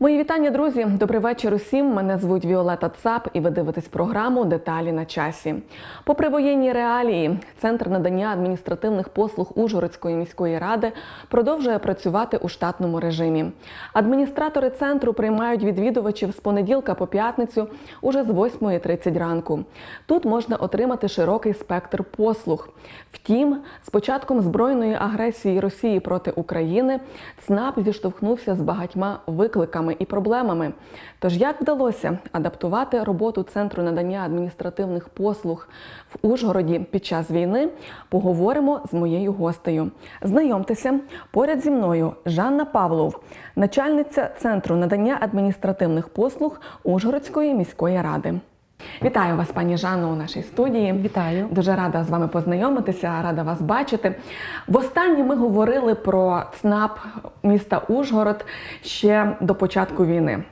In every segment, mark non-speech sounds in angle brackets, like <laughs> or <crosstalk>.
Мої вітання, друзі. Добрий вечір усім. Мене звуть Віолета Цап, і ви дивитесь програму Деталі на часі. Попри воєнні реалії, центр надання адміністративних послуг Ужгородської міської ради продовжує працювати у штатному режимі. Адміністратори центру приймають відвідувачів з понеділка по п'ятницю уже з 8.30 ранку. Тут можна отримати широкий спектр послуг. Втім, з початком збройної агресії Росії проти України ЦНАП зіштовхнувся з багатьма викликами і проблемами. Тож як вдалося адаптувати роботу центру надання адміністративних послуг в Ужгороді під час війни, поговоримо з моєю гостею. Знайомтеся поряд зі мною Жанна Павлов, начальниця центру надання адміністративних послуг Ужгородської міської ради. Вітаю вас, пані Жанно, у нашій студії. Вітаю. Дуже рада з вами познайомитися, рада вас бачити. Востаннє ми говорили про ЦНАП міста Ужгород ще до початку війни.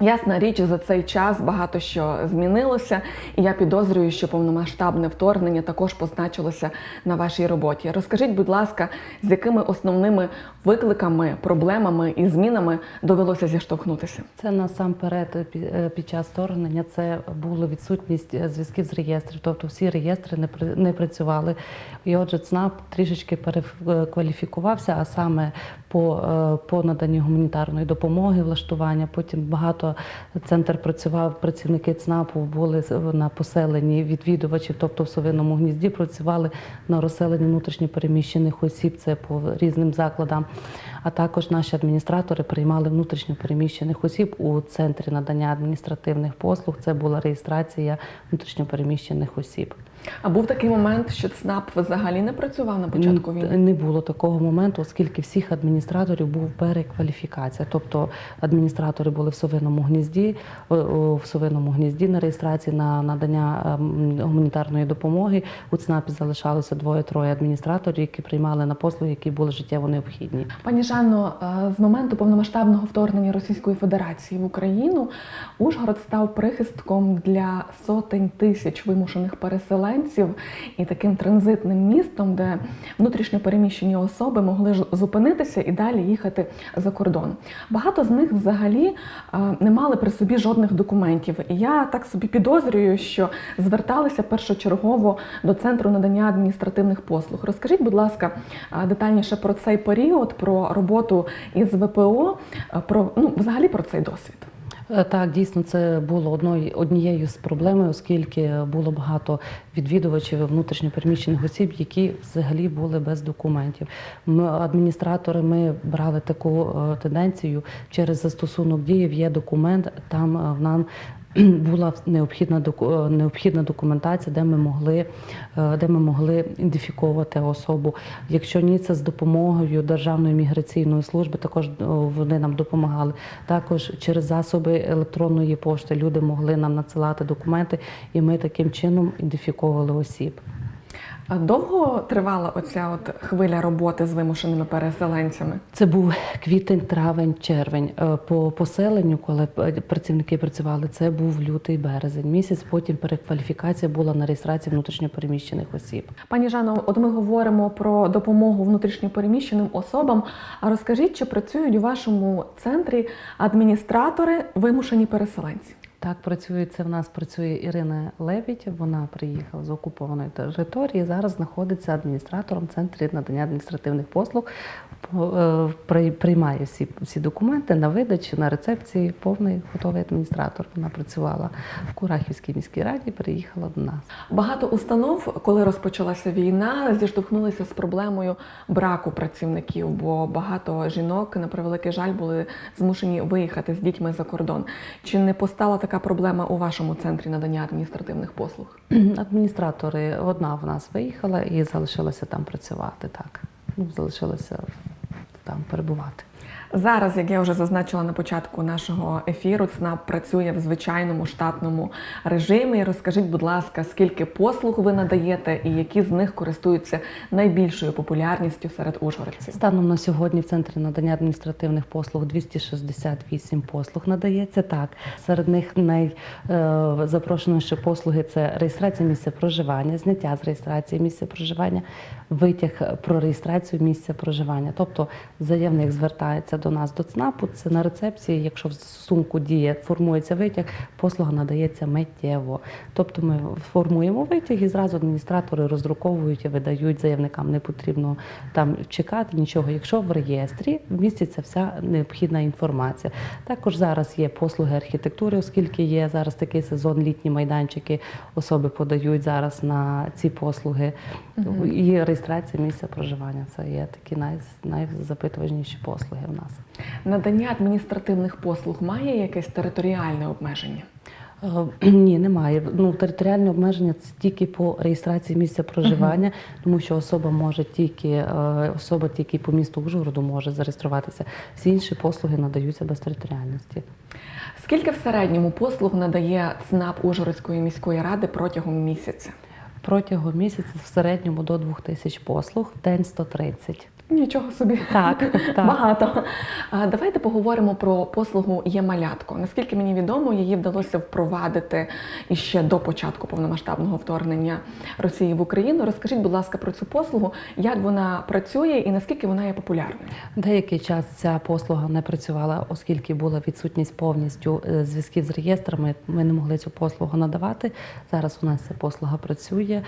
Ясна річ, за цей час багато що змінилося, і я підозрюю, що повномасштабне вторгнення також позначилося на вашій роботі. Розкажіть, будь ласка, з якими основними викликами, проблемами і змінами довелося зіштовхнутися? Це насамперед е, е, під час вторгнення це була відсутність е, зв'язків з реєстрів, тобто всі реєстри не не працювали. І отже, ЦНАП трішечки перекваліфікувався, а саме по, по наданню гуманітарної допомоги, влаштування. Потім багато центр працював, працівники ЦНАПу були на поселенні відвідувачів, тобто в совиному гнізді працювали на розселенні внутрішньопереміщених осіб, це по різним закладам. А також наші адміністратори приймали внутрішньопереміщених осіб у центрі надання адміністративних послуг. Це була реєстрація внутрішньопереміщених осіб. А був такий момент, що ЦНАП взагалі не працював на початку війни? Не було такого моменту, оскільки всіх адміністраторів був перекваліфікація. Тобто адміністратори були в совиному гнізді, в совиному гнізді на реєстрації на надання ем, гуманітарної допомоги. У ЦНАПі залишалося двоє-троє адміністраторів, які приймали на послуги, які були життєво необхідні. Пані Жанно, е, з моменту повномасштабного вторгнення Російської Федерації в Україну Ужгород став прихистком для сотень тисяч вимушених переселенців і таким транзитним містом, де внутрішньо переміщені особи могли зупинитися і далі їхати за кордон. Багато з них взагалі е, не мали при собі жодних документів. І я так собі підозрюю, що зверталися першочергово до центру надання адміністративних послуг. Розкажіть, будь ласка, е, детальніше про цей період, про роботу із ВПО, е, про ну взагалі про цей досвід. Е, Так, дійсно, це було однією з проблем, оскільки було багато відвідувачів внутрішньопереміщених осіб, які взагалі були без документів. Адміністратори ми брали таку е, тенденцію через застосунок діїв. Є документ, там е, в нам. <clears throat> Була необхідна необхідна документація, де ми могли е, де ми могли ідентифіковувати особу. Якщо ні, це з допомогою Державної міграційної служби, також вони нам допомагали. Також через засоби електронної пошти люди могли нам надсилати документи, і ми таким чином ідентифіковували осіб. Довго тривала оця от хвиля роботи з вимушеними переселенцями? Це був квітень, травень, червень. Е, По поселенню, коли працівники працювали, це був лютий березень. Місяць потім перекваліфікація була на реєстрації внутрішньопереміщених осіб. Пані Жано, от ми говоримо про допомогу внутрішньо переміщеним особам. А розкажіть, чи працюють у вашому центрі адміністратори вимушені переселенці? Так працює це в нас працює Ірина Лебідь. Вона приїхала з окупованої території. Зараз знаходиться адміністратором в центрі надання адміністративних послуг. Е, при- Приймає всі, всі документи на видачі, на рецепції. Повний готовий адміністратор. Вона працювала в Курахівській міській раді. Приїхала до нас. Багато установ, коли розпочалася війна, зіштовхнулися з проблемою браку працівників, бо багато жінок, на превеликий жаль, були змушені виїхати з дітьми за кордон. Чи не постала така проблема у вашому центрі надання адміністративних послуг? <clears throat> Адміністратори одна в нас виїхала і залишилася там працювати. Так, ну залишилася там перебувати. Зараз, як я вже зазначила на початку нашого ефіру, ЦНАП працює в звичайному штатному режимі. Розкажіть, будь ласка, скільки послуг ви надаєте і які з них користуються найбільшою популярністю серед ужгородців? Станом на сьогодні в центрі надання адміністративних послуг 268 послуг надається. Так, серед них найзапрошеніші послуги це реєстрація місця проживання, зняття з реєстрації місця проживання, витяг про реєстрацію місця проживання. Тобто заявник звертається до нас до ЦНАПу, це на рецепції, якщо в сумку діє, формується витяг, послуга надається миттєво. Тобто ми формуємо витяг і зразу адміністратори роздруковують і видають заявникам. Не потрібно там чекати нічого. Якщо в реєстрі міститься вся необхідна інформація. Також зараз є послуги архітектури, оскільки є зараз такий сезон, літні майданчики, особи подають зараз на ці послуги. І реєстрація місця проживання це є такі най, найзапитуваніші послуги в нас. Надання адміністративних послуг має якесь територіальне обмеження? Е, <clears throat> Ні, немає. Ну, територіальне обмеження це тільки по реєстрації місця проживання, тому що особа може тільки е, особа тільки по місту Ужгороду може зареєструватися. Всі інші послуги надаються без територіальності. Скільки в середньому послуг надає ЦНАП Ужгородської міської ради протягом місяця? Протягом місяця в середньому до 2000 послуг, в день 130. Нічого собі. Так, <laughs> так. Багато. А, Давайте поговоримо про послугу Є-малятко. Наскільки мені відомо, її вдалося впровадити іще до початку повномасштабного вторгнення Росії в Україну. Розкажіть, будь ласка, про цю послугу, як вона працює і наскільки вона є популярною. Деякий час ця послуга не працювала, оскільки була відсутність повністю е, зв'язків з реєстрами. Ми не могли цю послугу надавати. Зараз у нас ця послуга працює,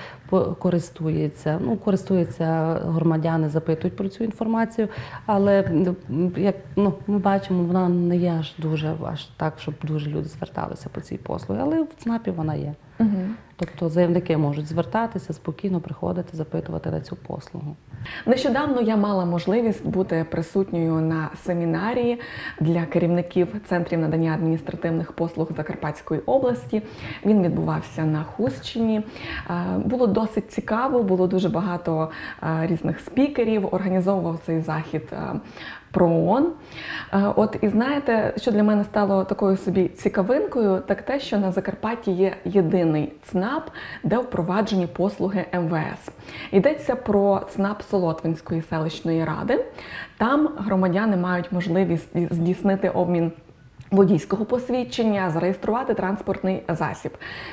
користується. Ну користуються громадяни, запитують про цю інформацію, але як ну ми бачимо, вона не є аж дуже аж так, щоб дуже люди зверталися по цій послуги. але в ЦНАПі вона є. Угу. Тобто заявники можуть звертатися, спокійно приходити, запитувати на цю послугу. Нещодавно я мала можливість бути присутньою на семінарії для керівників центрів надання адміністративних послуг Закарпатської області. Він відбувався на Хустчині. Е, Було досить цікаво, було дуже багато е, різних спікерів. Організовував цей захід. Е, ПРООН. Е, От і знаєте, що для мене стало такою собі цікавинкою, так те, що на Закарпатті є єдиний ЦНАП, де впроваджені послуги МВС. Йдеться про ЦНАП Солотвинської селищної ради. Там громадяни мають можливість здійснити обмін. Водійського посвідчення, зареєструвати транспортний засіб.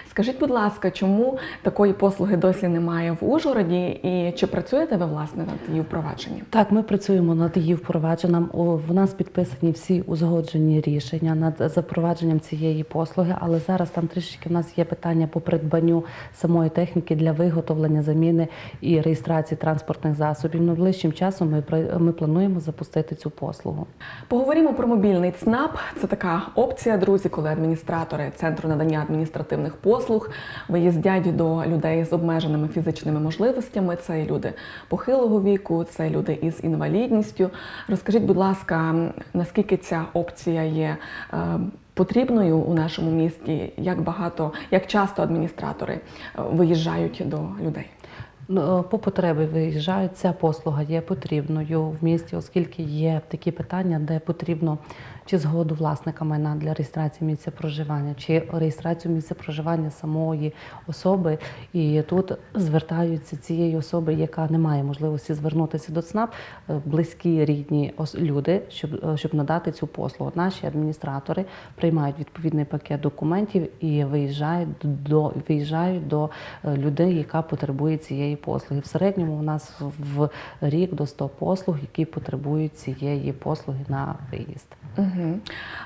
Скажіть, будь ласка, чому такої послуги досі немає в Ужгороді, і чи працюєте ви власне над її впровадженням? Так, ми працюємо над її впровадженням. В нас підписані всі узгоджені рішення над запровадженням цієї послуги, але зараз там трішки в нас є питання по придбанню самої техніки для виготовлення, заміни і реєстрації транспортних засобів. Найближчим часом ми, ми плануємо запустити цю послугу. Поговоримо про мобільний ЦНАП. Це така опція, друзі, коли адміністратори центру надання адміністративних послуг виїздять до людей з обмеженими фізичними можливостями. Це люди похилого віку, це люди із інвалідністю. Розкажіть, будь ласка, наскільки ця опція є е, потрібною у нашому місті? Як багато, як часто адміністратори е, виїжджають до людей? Ну, По потребі виїжджають. Ця послуга є потрібною в місті, оскільки є такі питання, де потрібно чи згоду власника майна для реєстрації місця проживання, чи реєстрацію місця проживання самої особи. І тут звертаються цієї особи, яка не має можливості звернутися до ЦНАП, е, близькі рідні люди, щоб, е, щоб надати цю послугу. Наші адміністратори приймають відповідний пакет документів і виїжджають до виїжджають до е, людини, яка потребує цієї послуги. В середньому у нас в рік до 100 послуг, які потребують цієї послуги на виїзд. Угу.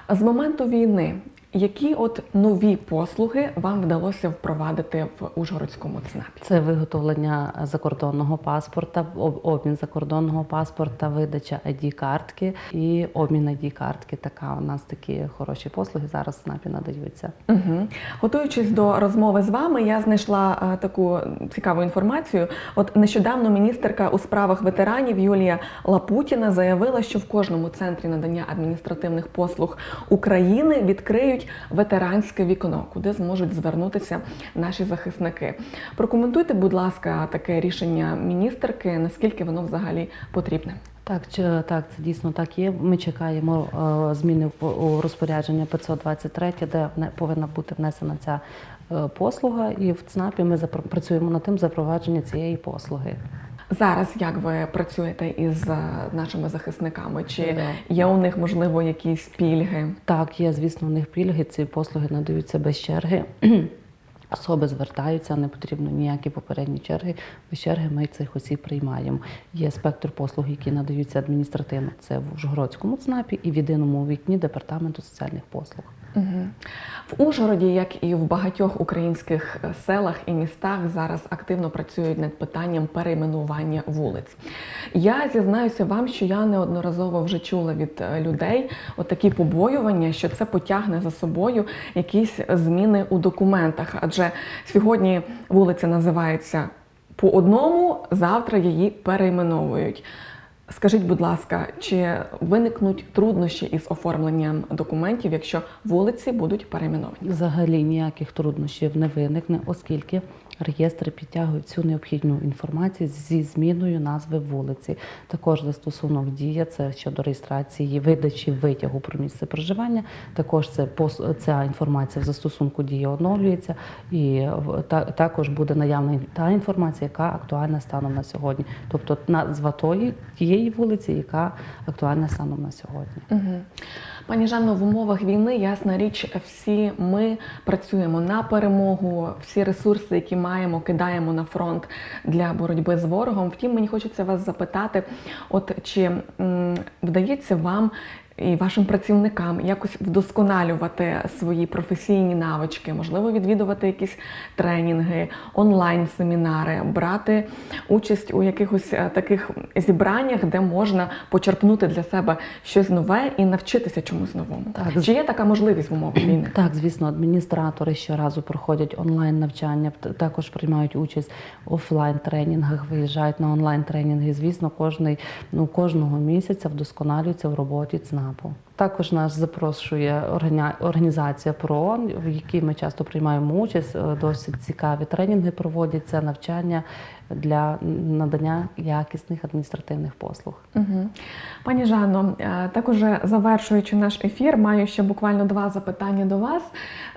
З моменту війни, які от нові послуги вам вдалося впровадити в Ужгородському ЦНАПі? Це виготовлення закордонного паспорта, обмін закордонного паспорта, видача ID-картки і обмін ID-картки. Така у нас такі хороші послуги зараз в СНАПі надаються. Угу. Готуючись до розмови з вами, я знайшла е, таку цікаву інформацію. От нещодавно міністерка у справах ветеранів Юлія Лапутіна заявила, що в кожному центрі надання адміністративних послуг України відкриють ветеранське вікно, куди зможуть звернутися наші захисники. Прокоментуйте, будь ласка, таке рішення міністерки, наскільки воно взагалі потрібне. Так, чи так, це дійсно так є. Ми чекаємо е, зміни у розпорядження 523, де вне- повинна бути внесена ця е, послуга, і в ЦНАПі ми працюємо над тим запровадження цієї послуги. Зараз як ви працюєте із е, нашими захисниками? Чи є у них можливо якісь пільги? Так, є, звісно, у них пільги. Ці послуги надаються без черги. <clears throat> Особи звертаються, не потрібно ніякі попередні черги. Без черги ми цих осіб приймаємо. Є спектр послуг, які надаються адміністративно. Це в Ужгородському ЦНАПі і в єдиному вікні департаменту соціальних послуг. В Ужгороді, як і в багатьох українських е, селах і містах, зараз активно працюють над питанням перейменування вулиць. Я зізнаюся вам, що я неодноразово вже чула від е, людей отакі побоювання, що це потягне за собою якісь зміни у документах. Адже сьогодні вулиця називається по одному, завтра її перейменовують. Скажіть, будь ласка, чи виникнуть труднощі із оформленням документів, якщо вулиці будуть перейменовані? Взагалі ніяких труднощів не виникне, оскільки реєстри підтягують всю необхідну інформацію зі зміною назви вулиці. Також застосунок дія це щодо реєстрації видачі витягу про місце проживання. Також це ця інформація в застосунку дія оновлюється, і також буде наявна та інформація, яка актуальна станом на сьогодні. Тобто назва тої тієї вулиці, яка актуальна станом на сьогодні. Угу. Пані Жанно, в умовах війни, ясна річ, всі ми працюємо на перемогу, всі ресурси, які маємо, кидаємо на фронт для боротьби з ворогом. Втім, мені хочеться вас запитати: от чи м, вдається вам і вашим працівникам якось вдосконалювати свої професійні навички, можливо, відвідувати якісь тренінги, онлайн-семінари, брати участь у якихось е, таких зібраннях, де можна почерпнути для себе щось нове і навчитися чомусь новому. Так. Чи є така можливість в умовах війни? <clears throat> Так, звісно, адміністратори щоразу проходять онлайн навчання, також приймають участь в офлайн тренінгах, виїжджають на онлайн тренінги. Звісно, кожний ну кожного місяця вдосконалюється в роботі ЦНАПу. Також нас запрошує організація ПРООН, в якій ми часто приймаємо участь. Е, Досить цікаві тренінги проводяться, навчання для надання якісних адміністративних послуг. Угу. Пані Жанно, е, так уже завершуючи наш ефір, маю ще буквально два запитання до вас.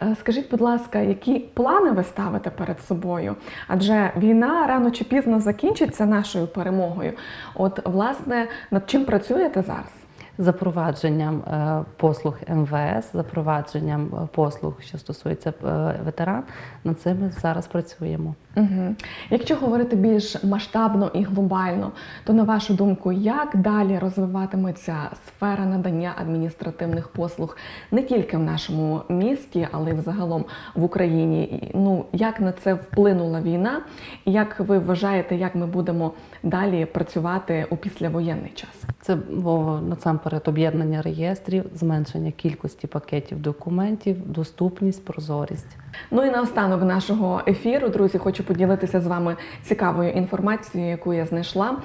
Е, Скажіть, будь ласка, які плани ви ставите перед собою? Адже війна рано чи пізно закінчиться нашою перемогою. От, власне, над чим працюєте зараз? Запровадженням е, послуг МВС, запровадженням е, послуг, що стосується е, ветеран. Над цим зараз працюємо. Угу. Якщо говорити більш масштабно і глобально, то на вашу думку, як далі розвиватиметься сфера надання адміністративних послуг не тільки в нашому місті, але й взагалом в Україні? Ну як на це вплинула війна, і як ви вважаєте, як ми будемо далі працювати у післявоєнний час? Це було насамперед об'єднання реєстрів, зменшення кількості пакетів документів, доступність, прозорість. Ну і наостанок нашого ефіру, друзі, хочу поділитися з вами цікавою інформацією, яку я знайшла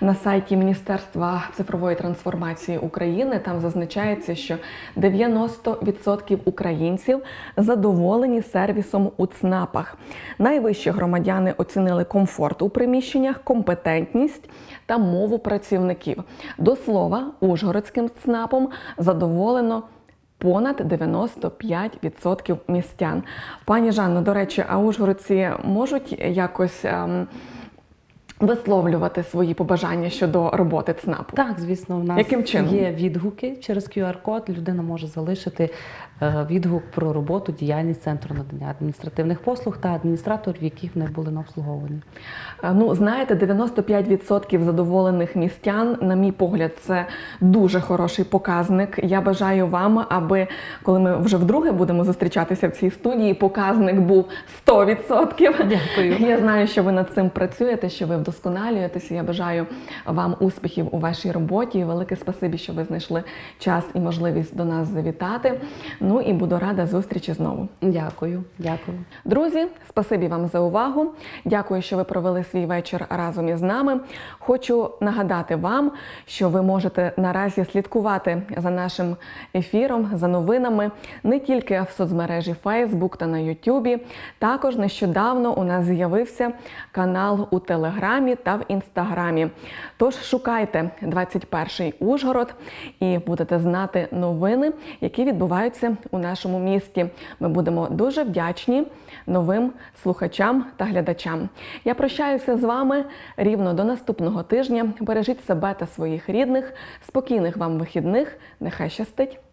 на сайті Міністерства цифрової трансформації України. Там зазначається, що 90% українців задоволені сервісом у ЦНАПах. Найвище громадяни оцінили комфорт у приміщеннях, компетентність та мову працівників. До слова, Ужгородським ЦНАПом задоволено. Понад 95% містян. Пані Жанно, до речі, а ужгородці можуть якось ем, висловлювати свої побажання щодо роботи ЦНАПу? Так, звісно, в нас Яким чином? є відгуки через QR-код. Людина може залишити відгук про роботу, діяльність центру надання адміністративних послуг та адміністраторів, які в них були на обслуговуванні. Е, Ну, знаєте, 95% задоволених містян, на мій погляд, це дуже хороший показник. Я бажаю вам, аби коли ми вже вдруге будемо зустрічатися в цій студії, показник був 100%. Дякую. Я знаю, що ви над цим працюєте, що ви вдосконалюєтеся. Я бажаю вам успіхів у вашій роботі. Велике спасибі, що ви знайшли час і можливість до нас завітати. Ну і буду рада зустрічі знову. Дякую, дякую. Друзі, спасибі вам за увагу. Дякую, що ви провели свій вечір разом із нами. Хочу нагадати вам, що ви можете наразі слідкувати за нашим ефіром, за новинами не тільки в соцмережі Facebook та на YouTube. Також нещодавно у нас з'явився канал у Телеграмі та в Інстаграмі. Тож шукайте 21 Ужгород і будете знати новини, які відбуваються у нашому місті. Ми будемо дуже вдячні новим слухачам та глядачам. Я прощаюся з вами рівно до наступного тижня. Бережіть себе та своїх рідних, спокійних вам вихідних. Нехай щастить!